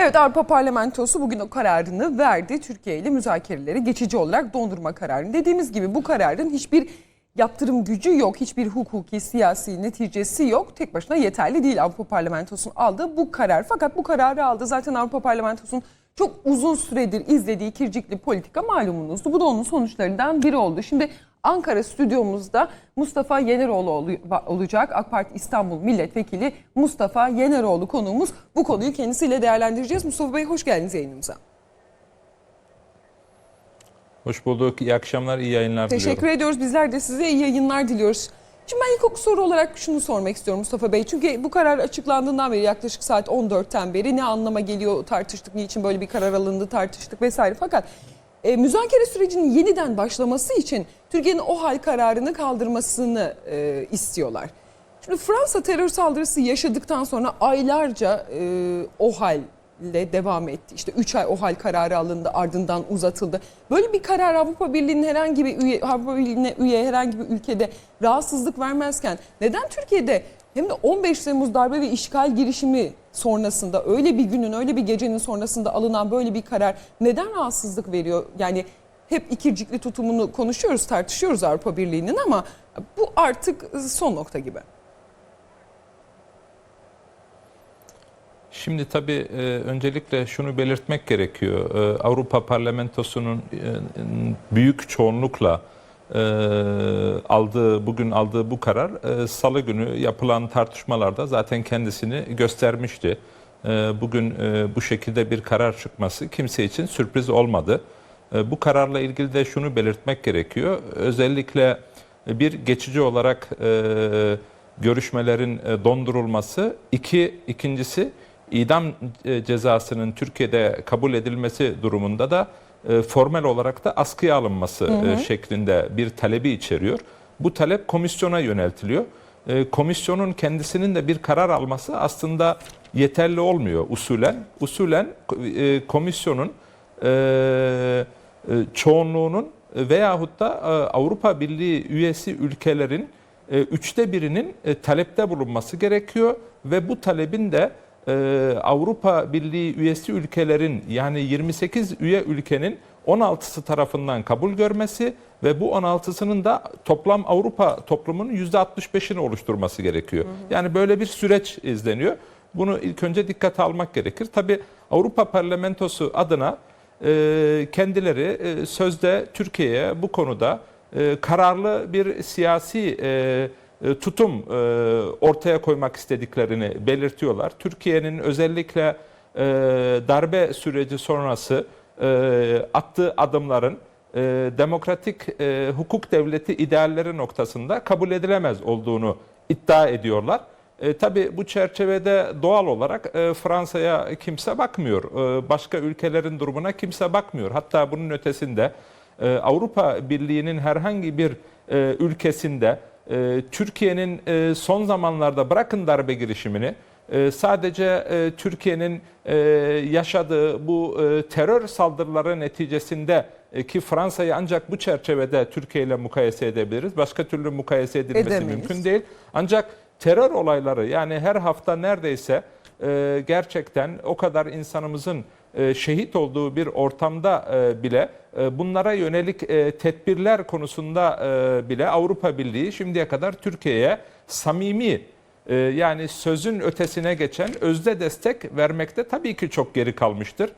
Evet Avrupa Parlamentosu bugün o kararını verdi. Türkiye ile müzakereleri geçici olarak dondurma kararını. Dediğimiz gibi bu kararın hiçbir yaptırım gücü yok. Hiçbir hukuki, siyasi neticesi yok. Tek başına yeterli değil Avrupa Parlamentosu'nun aldığı bu karar. Fakat bu kararı aldı. Zaten Avrupa Parlamentosu'nun çok uzun süredir izlediği kircikli politika malumunuzdu. Bu da onun sonuçlarından biri oldu. Şimdi Ankara stüdyomuzda Mustafa Yeneroğlu ol- olacak. AK Parti İstanbul Milletvekili Mustafa Yeneroğlu konuğumuz. Bu konuyu kendisiyle değerlendireceğiz. Mustafa Bey hoş geldiniz yayınımıza. Hoş bulduk. İyi akşamlar, iyi yayınlar Teşekkür diliyorum. ediyoruz. Bizler de size iyi yayınlar diliyoruz. Şimdi ben ilk soru olarak şunu sormak istiyorum Mustafa Bey. Çünkü bu karar açıklandığından beri yaklaşık saat 14'ten beri ne anlama geliyor tartıştık, niçin böyle bir karar alındı tartıştık vesaire. Fakat e, müzakere sürecinin yeniden başlaması için Türkiye'nin o hal kararını kaldırmasını e, istiyorlar. Şimdi Fransa terör saldırısı yaşadıktan sonra aylarca e, o hal ile devam etti. İşte 3 ay OHAL kararı alındı ardından uzatıldı. Böyle bir karar Avrupa Birliği'nin herhangi bir üye, Avrupa Birliği'ne üye herhangi bir ülkede rahatsızlık vermezken neden Türkiye'de hem de 15 Temmuz darbe ve işgal girişimi sonrasında öyle bir günün öyle bir gecenin sonrasında alınan böyle bir karar neden rahatsızlık veriyor? Yani hep ikircikli tutumunu konuşuyoruz, tartışıyoruz Avrupa Birliği'nin ama bu artık son nokta gibi. Şimdi tabii e, öncelikle şunu belirtmek gerekiyor. E, Avrupa Parlamentosu'nun e, büyük çoğunlukla e, aldığı bugün aldığı bu karar e, Salı günü yapılan tartışmalarda zaten kendisini göstermişti. E, bugün e, bu şekilde bir karar çıkması kimse için sürpriz olmadı. E, bu kararla ilgili de şunu belirtmek gerekiyor. Özellikle bir geçici olarak e, görüşmelerin e, dondurulması, iki ikincisi idam e, cezasının Türkiye'de kabul edilmesi durumunda da e, formel olarak da askıya alınması e, şeklinde bir talebi içeriyor. Bu talep komisyona yöneltiliyor. E, Komisyonun kendisinin de bir karar alması aslında yeterli olmuyor usulen. Usulen e, komisyonun e, e, çoğunluğunun veyahut da Avrupa Birliği üyesi ülkelerin üçte birinin talepte bulunması gerekiyor ve bu talebin de e, Avrupa Birliği üyesi ülkelerin yani 28 üye ülkenin 16'sı tarafından kabul görmesi ve bu 16'sının da toplam Avrupa toplumunun %65'ini oluşturması gerekiyor. Yani böyle bir süreç izleniyor. Bunu ilk önce dikkate almak gerekir. Tabi Avrupa Parlamentosu adına e, kendileri e, sözde Türkiye'ye bu konuda e, kararlı bir siyasi e, tutum e, ortaya koymak istediklerini belirtiyorlar. Türkiye'nin özellikle e, darbe süreci sonrası e, attığı adımların e, demokratik e, hukuk devleti idealleri noktasında kabul edilemez olduğunu iddia ediyorlar. E, tabii bu çerçevede doğal olarak e, Fransa'ya kimse bakmıyor. E, başka ülkelerin durumuna kimse bakmıyor. Hatta bunun ötesinde e, Avrupa Birliği'nin herhangi bir e, ülkesinde e, Türkiye'nin e, son zamanlarda bırakın darbe girişimini e, sadece e, Türkiye'nin e, yaşadığı bu e, terör saldırıları neticesinde e, ki Fransa'yı ancak bu çerçevede Türkiye ile mukayese edebiliriz. Başka türlü mukayese edilmesi Edemeyiz. mümkün değil. Ancak terör olayları yani her hafta neredeyse e, gerçekten o kadar insanımızın şehit olduğu bir ortamda e, bile e, bunlara yönelik e, tedbirler konusunda e, bile Avrupa Birliği şimdiye kadar Türkiye'ye samimi e, yani sözün ötesine geçen özde destek vermekte tabii ki çok geri kalmıştır.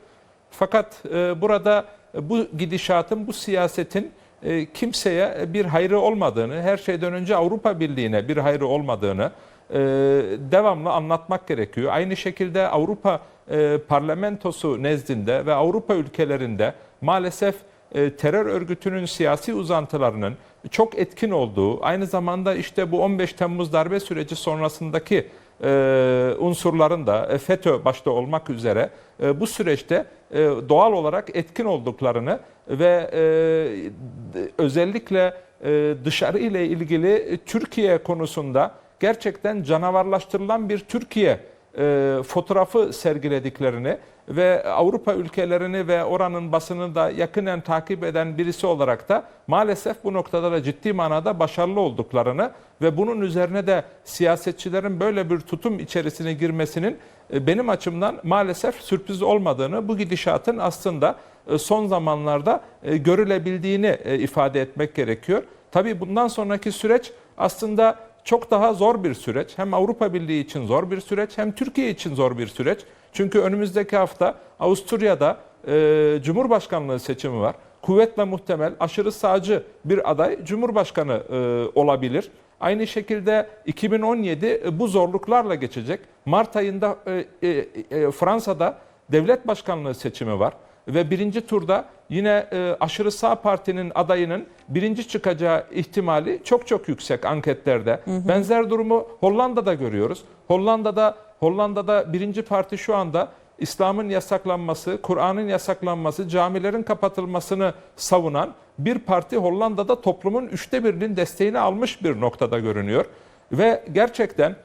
Fakat e, burada bu gidişatın, bu siyasetin e, kimseye bir hayrı olmadığını, her şeyden önce Avrupa Birliği'ne bir hayrı olmadığını e, devamlı anlatmak gerekiyor. Aynı şekilde Avrupa e, Parlamentosu nezdinde ve Avrupa ülkelerinde maalesef e, terör örgütünün siyasi uzantılarının çok etkin olduğu, aynı zamanda işte bu 15 Temmuz darbe süreci sonrasındaki e, unsurların da e, FETÖ başta olmak üzere bu süreçte doğal olarak etkin olduklarını ve özellikle dışarı ile ilgili Türkiye konusunda gerçekten canavarlaştırılan bir Türkiye e, fotoğrafı sergilediklerini ve Avrupa ülkelerini ve oranın basını da yakinen takip eden birisi olarak da maalesef bu noktada da ciddi manada başarılı olduklarını ve bunun üzerine de siyasetçilerin böyle bir tutum içerisine girmesinin e, benim açımdan maalesef sürpriz olmadığını, bu gidişatın aslında e, son zamanlarda e, görülebildiğini e, ifade etmek gerekiyor. Tabii bundan sonraki süreç aslında çok daha zor bir süreç. Hem Avrupa Birliği için zor bir süreç hem Türkiye için zor bir süreç. Çünkü önümüzdeki hafta Avusturya'da e, Cumhurbaşkanlığı seçimi var. Kuvvetle muhtemel aşırı sağcı bir aday Cumhurbaşkanı e, olabilir. Aynı şekilde 2017 bu zorluklarla geçecek. Mart ayında e, e, e, Fransa'da devlet başkanlığı seçimi var ve birinci turda yine e, aşırı sağ partinin adayının birinci çıkacağı ihtimali çok çok yüksek anketlerde. Benzer durumu Hollanda'da görüyoruz. Hollanda'da Hollanda'da birinci parti şu anda İslam'ın yasaklanması, Kur'an'ın yasaklanması, camilerin kapatılmasını savunan bir parti Hollanda'da toplumun üçte birinin desteğini almış bir noktada görünüyor. Ve gerçekten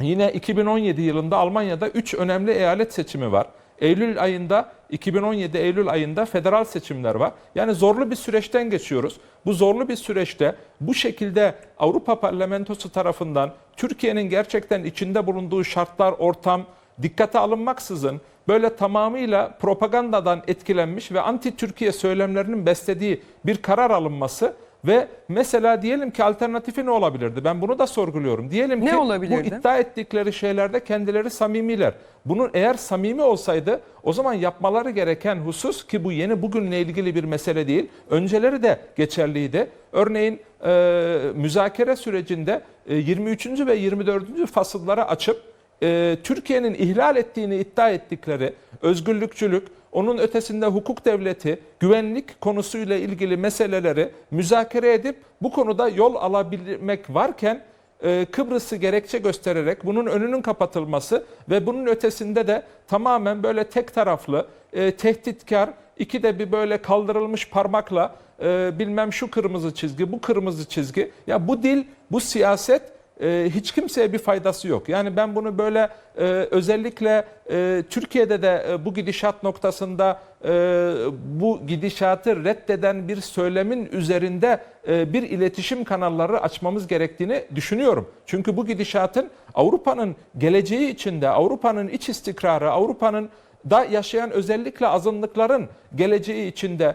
Yine 2017 yılında Almanya'da 3 önemli eyalet seçimi var. Eylül ayında 2017 Eylül ayında federal seçimler var. Yani zorlu bir süreçten geçiyoruz. Bu zorlu bir süreçte bu şekilde Avrupa Parlamentosu tarafından Türkiye'nin gerçekten içinde bulunduğu şartlar, ortam dikkate alınmaksızın böyle tamamıyla propagandadan etkilenmiş ve anti Türkiye söylemlerinin beslediği bir karar alınması ve mesela diyelim ki alternatifi ne olabilirdi? Ben bunu da sorguluyorum. Diyelim Ne ki olabilirdi? bu iddia ettikleri şeylerde kendileri samimiler. Bunun eğer samimi olsaydı o zaman yapmaları gereken husus ki bu yeni bugünle ilgili bir mesele değil. Önceleri de geçerliydi. Örneğin e, müzakere sürecinde e, 23. ve 24. fasılları açıp e, Türkiye'nin ihlal ettiğini iddia ettikleri özgürlükçülük, onun ötesinde hukuk devleti, güvenlik konusuyla ilgili meseleleri müzakere edip bu konuda yol alabilmek varken e, Kıbrıs'ı gerekçe göstererek bunun önünün kapatılması ve bunun ötesinde de tamamen böyle tek taraflı, e, tehditkar, iki de bir böyle kaldırılmış parmakla e, bilmem şu kırmızı çizgi, bu kırmızı çizgi. Ya bu dil, bu siyaset e, hiç kimseye bir faydası yok. Yani ben bunu böyle e, özellikle e, Türkiye'de de e, bu gidişat noktasında bu gidişatı reddeden bir söylemin üzerinde bir iletişim kanalları açmamız gerektiğini düşünüyorum. Çünkü bu gidişatın Avrupa'nın geleceği içinde, Avrupa'nın iç istikrarı, Avrupa'nın da yaşayan özellikle azınlıkların geleceği içinde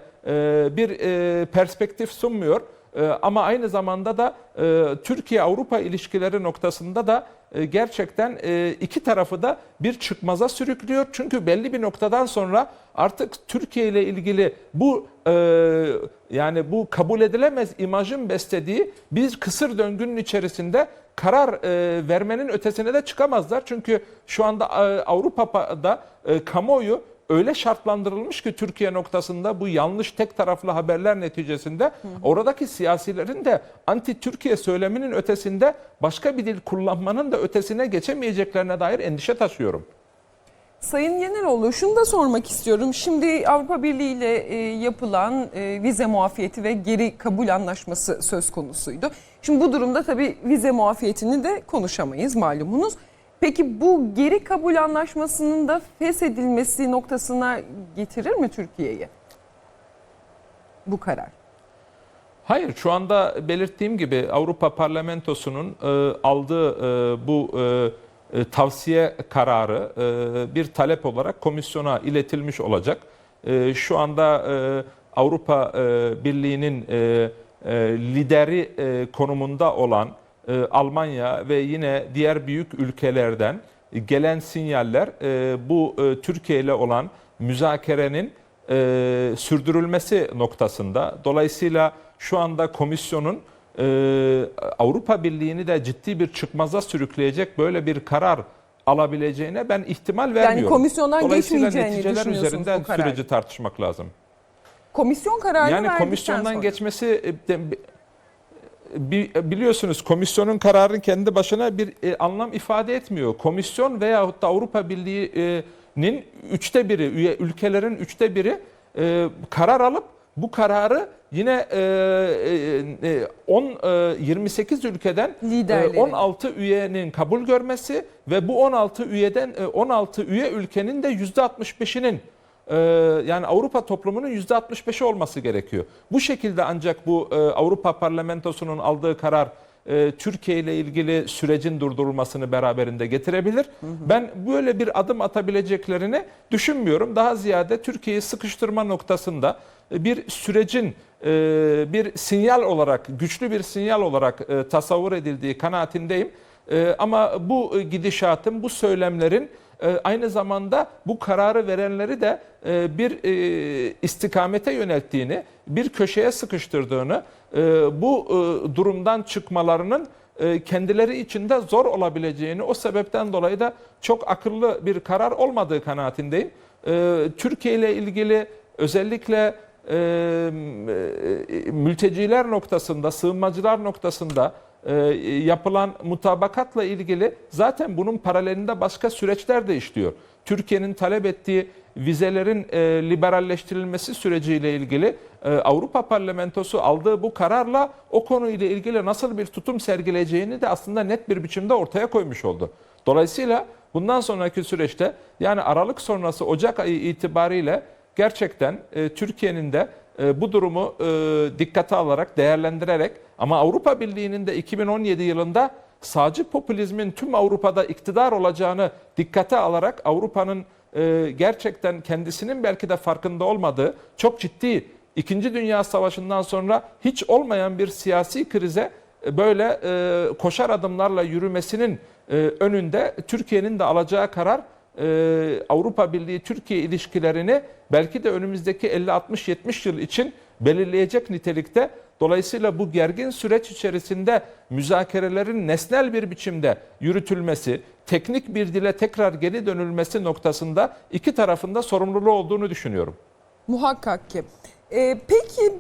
bir perspektif sunmuyor. E, Ama aynı zamanda da e, Türkiye-Avrupa ilişkileri noktasında da e, gerçekten e, iki tarafı da bir çıkmaza sürüklüyor. Çünkü belli bir noktadan sonra artık Türkiye ile ilgili bu yani bu kabul edilemez imajın beslediği bir kısır döngünün içerisinde karar vermenin ötesine de çıkamazlar. Çünkü şu anda Avrupa'da kamuoyu öyle şartlandırılmış ki Türkiye noktasında bu yanlış tek taraflı haberler neticesinde oradaki siyasilerin de anti Türkiye söyleminin ötesinde başka bir dil kullanmanın da ötesine geçemeyeceklerine dair endişe taşıyorum. Sayın Yeneroğlu şunu da sormak istiyorum. Şimdi Avrupa Birliği ile e, yapılan e, vize muafiyeti ve geri kabul anlaşması söz konusuydu. Şimdi bu durumda tabii vize muafiyetini de konuşamayız malumunuz. Peki bu geri kabul anlaşmasının da feshedilmesi noktasına getirir mi Türkiye'yi bu karar? Hayır, şu anda belirttiğim gibi Avrupa Parlamentosu'nun e, aldığı e, bu e, e, tavsiye kararı e, bir talep olarak komisyona iletilmiş olacak. E, şu anda e, Avrupa e, Birliği'nin e, e, lideri e, konumunda olan e, Almanya ve yine diğer büyük ülkelerden gelen sinyaller e, bu e, Türkiye ile olan müzakerenin e, sürdürülmesi noktasında. Dolayısıyla şu anda komisyonun e, Avrupa Birliği'ni de ciddi bir çıkmaza sürükleyecek böyle bir karar alabileceğine ben ihtimal vermiyorum. komisyondan Dolayısıyla geçmeyeceğini neticeler üzerinden süreci tartışmak lazım. Komisyon kararı Yani komisyondan sonra. geçmesi biliyorsunuz komisyonun kararı kendi başına bir e, anlam ifade etmiyor. Komisyon veyahut da Avrupa Birliği'nin üçte biri, üye ülkelerin üçte biri e, karar alıp bu kararı yine e, e, e, 10 e, 28 ülkeden e, Liderleri. 16 üyenin kabul görmesi ve bu 16 üyeden e, 16 üye ülkenin de %65'inin e, yani Avrupa toplumunun %65'i olması gerekiyor. Bu şekilde ancak bu e, Avrupa Parlamentosu'nun aldığı karar e, Türkiye ile ilgili sürecin durdurulmasını beraberinde getirebilir. Ben böyle bir adım atabileceklerini düşünmüyorum. Daha ziyade Türkiye'yi sıkıştırma noktasında e, bir sürecin e, bir sinyal olarak, güçlü bir sinyal olarak e, tasavvur edildiği kanaatindeyim. E, ama bu gidişatın, bu söylemlerin aynı zamanda bu kararı verenleri de e, bir e, istikamete yönelttiğini, bir köşeye sıkıştırdığını, e, bu durumdan çıkmalarının kendileri için de zor olabileceğini, o sebepten dolayı da çok akıllı bir karar olmadığı kanaatindeyim. Türkiye ile ilgili özellikle mülteciler noktasında, sığınmacılar noktasında e, yapılan mutabakatla ilgili zaten bunun paralelinde başka süreçler de işliyor. Türkiye'nin talep ettiği vizelerin e, liberalleştirilmesi süreciyle ilgili e, Avrupa Parlamentosu aldığı bu kararla o konuyla ilgili nasıl bir tutum sergileyeceğini de aslında net bir biçimde ortaya koymuş oldu. Dolayısıyla bundan sonraki süreçte yani Aralık sonrası Ocak ayı itibariyle gerçekten e, Türkiye'nin de bu durumu e, dikkate alarak, değerlendirerek ama Avrupa Birliği'nin de 2017 yılında sağcı popülizmin tüm Avrupa'da iktidar olacağını dikkate alarak Avrupa'nın e, gerçekten kendisinin belki de farkında olmadığı çok ciddi İkinci Dünya Savaşı'ndan sonra hiç olmayan bir siyasi krize e, böyle koşar adımlarla yürümesinin önünde Türkiye'nin de alacağı karar e, Avrupa Birliği Türkiye ilişkilerini belki de önümüzdeki 50-60-70 yıl için belirleyecek nitelikte. Dolayısıyla bu gergin süreç içerisinde müzakerelerin nesnel bir biçimde yürütülmesi, teknik bir dile tekrar geri dönülmesi noktasında iki tarafında sorumluluğu olduğunu düşünüyorum. Muhakkak ki. Ee, peki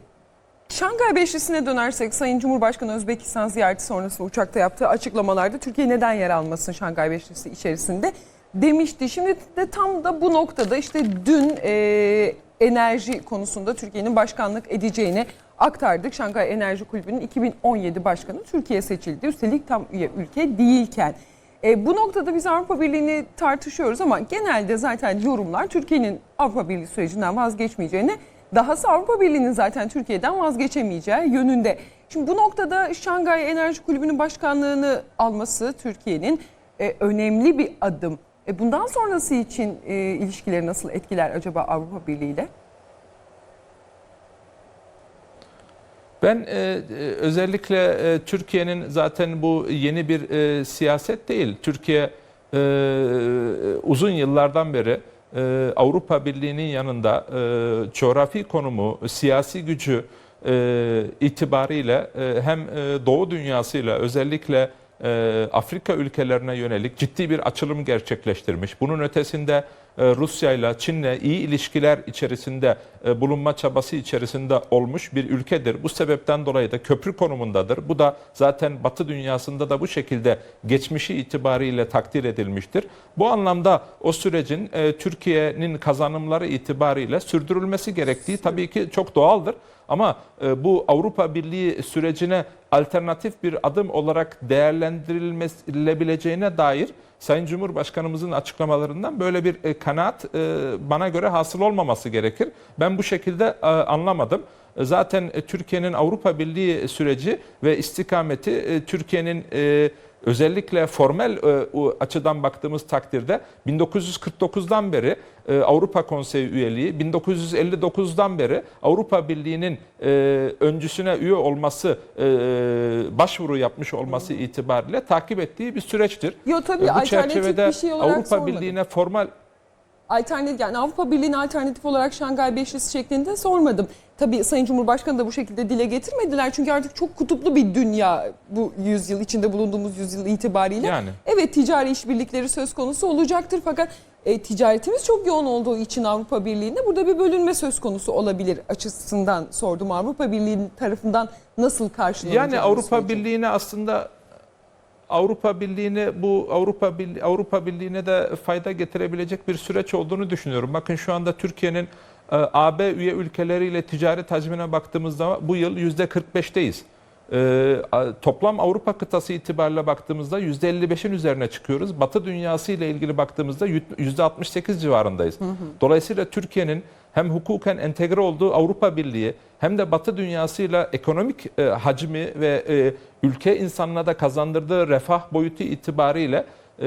Şangay Beşlisi'ne dönersek Sayın Cumhurbaşkanı Özbekistan ziyareti sonrası uçakta yaptığı açıklamalarda Türkiye neden yer almasın Şangay Beşlisi içerisinde demişti. Şimdi de tam da bu noktada işte dün e, enerji konusunda Türkiye'nin başkanlık edeceğini aktardık. Şangay Enerji Kulübü'nün 2017 başkanı Türkiye seçildi. Üstelik tam üye ülke değilken. E, bu noktada biz Avrupa Birliği'ni tartışıyoruz ama genelde zaten yorumlar Türkiye'nin Avrupa Birliği sürecinden vazgeçmeyeceğini, dahası Avrupa Birliği'nin zaten Türkiye'den vazgeçemeyeceği yönünde. Şimdi bu noktada Şangay Enerji Kulübü'nün başkanlığını alması Türkiye'nin e, önemli bir adım. E, bundan sonrası için e, ilişkileri nasıl etkiler acaba Avrupa Birliği ile? Ben e, e, özellikle e, Türkiye'nin zaten bu yeni bir e, siyaset değil. Türkiye e, uzun yıllardan beri e, Avrupa Birliği'nin yanında e, coğrafi konumu, siyasi gücü e, itibariyle e, hem e, Doğu dünyasıyla özellikle e, Afrika ülkelerine yönelik ciddi bir açılım gerçekleştirmiş. Bunun ötesinde e, Rusya ile Çin'le iyi ilişkiler içerisinde e, bulunma çabası içerisinde olmuş bir ülkedir. Bu sebepten dolayı da köprü konumundadır. Bu da zaten Batı dünyasında da bu şekilde geçmişi itibariyle takdir edilmiştir. Bu anlamda o sürecin e, Türkiye'nin kazanımları itibariyle sürdürülmesi gerektiği tabii ki çok doğaldır. Ama e, bu Avrupa Birliği sürecine alternatif bir adım olarak değerlendirilebileceğine dair Sayın Cumhurbaşkanımızın açıklamalarından böyle bir e, kanaat e, bana göre hasıl olmaması gerekir. Ben bu şekilde anlamadım. Zaten Türkiye'nin Avrupa Birliği süreci ve istikameti Türkiye'nin özellikle formel e, açıdan baktığımız takdirde 1949'dan beri e, Avrupa Konseyi üyeliği, 1959'dan beri Avrupa Birliği'nin e, öncüsüne üye olması, başvuru yapmış olması itibariyle takip ettiği bir süreçtir. Yo tabii bu çerçevede bir şey Avrupa sormadım. Birliği'ne formal alternatif yani Avrupa Birliği'ne alternatif olarak Şangay Beşlisi şeklinde sormadım. Tabii Sayın Cumhurbaşkanı da bu şekilde dile getirmediler. Çünkü artık çok kutuplu bir dünya bu yüzyıl içinde bulunduğumuz yüzyıl itibariyle. Yani. Evet ticari işbirlikleri söz konusu olacaktır fakat e, ticaretimiz çok yoğun olduğu için Avrupa Birliği'nde burada bir bölünme söz konusu olabilir açısından sordum. Avrupa Birliği tarafından nasıl karşılanacak? Yani Avrupa? Birliği'ne aslında Avrupa Birliği'ne bu Avrupa Birliği, Avrupa Birliği'ne de fayda getirebilecek bir süreç olduğunu düşünüyorum. Bakın şu anda Türkiye'nin e, AB üye ülkeleriyle ticaret hacmine baktığımızda bu yıl %45'teyiz. E, toplam Avrupa kıtası itibariyle baktığımızda %55'in üzerine çıkıyoruz. Batı dünyası ile ilgili baktığımızda %68 civarındayız. Dolayısıyla Türkiye'nin hem hukuken entegre olduğu Avrupa Birliği hem de Batı dünyasıyla ekonomik e, hacmi ve e, ülke insanına da kazandırdığı refah boyutu itibariyle e,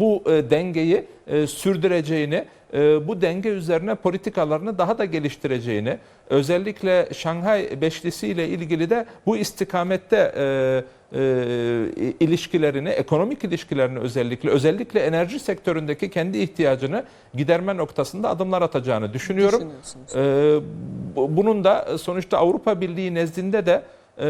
bu e, dengeyi e, sürdüreceğini, e, bu denge üzerine politikalarını daha da geliştireceğini, özellikle Şanghay Beşlisi ile ilgili de bu istikamette e, e, ilişkilerini, ekonomik ilişkilerini özellikle, özellikle enerji sektöründeki kendi ihtiyacını giderme noktasında adımlar atacağını düşünüyorum. Bunun da sonuçta Avrupa Birliği nezdinde de e,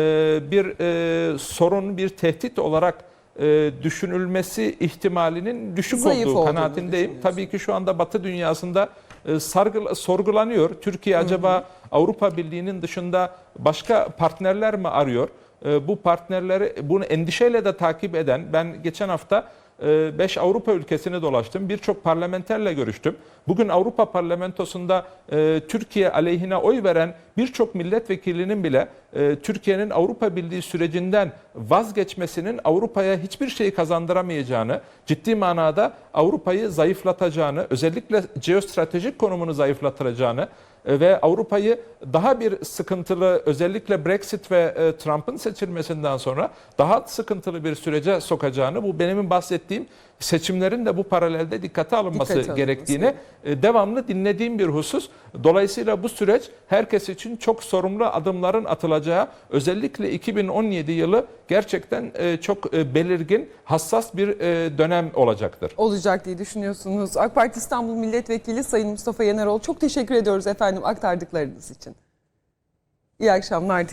bir e, sorun, bir tehdit olarak e, düşünülmesi ihtimalinin düşük Zayıf olduğu kanaatindeyim. Tabii ki şu anda Batı dünyasında e, sargı- sorgulanıyor. Türkiye acaba Avrupa Birliği'nin dışında başka partnerler mi arıyor? E, bu partnerleri bunu endişeyle de takip eden ben geçen hafta 5 Avrupa ülkesini dolaştım. Birçok parlamenterle görüştüm. Bugün Avrupa Parlamentosu'nda e, Türkiye aleyhine oy veren birçok milletvekilinin bile e, Türkiye'nin Avrupa Birliği sürecinden vazgeçmesinin Avrupa'ya hiçbir şey kazandıramayacağını, ciddi manada Avrupa'yı zayıflatacağını, özellikle jeostratejik konumunu zayıflatacağını ve Avrupa'yı daha bir sıkıntılı özellikle Brexit ve e, Trump'ın seçilmesinden sonra daha sıkıntılı bir sürece sokacağını bu benim bahsettiğim seçimlerin de bu paralelde dikkate alınması alınması. gerektiğini e, devamlı dinlediğim bir husus. Dolayısıyla bu süreç herkes için çok sorumlu adımların atılacağı özellikle 2017 yılı gerçekten e, çok e, belirgin hassas bir e, dönem olacaktır. Olacak diye düşünüyorsunuz. AK Parti İstanbul Milletvekili Sayın Mustafa Yenerol çok teşekkür ediyoruz efendim aktardıklarınız için. İyi akşamlar.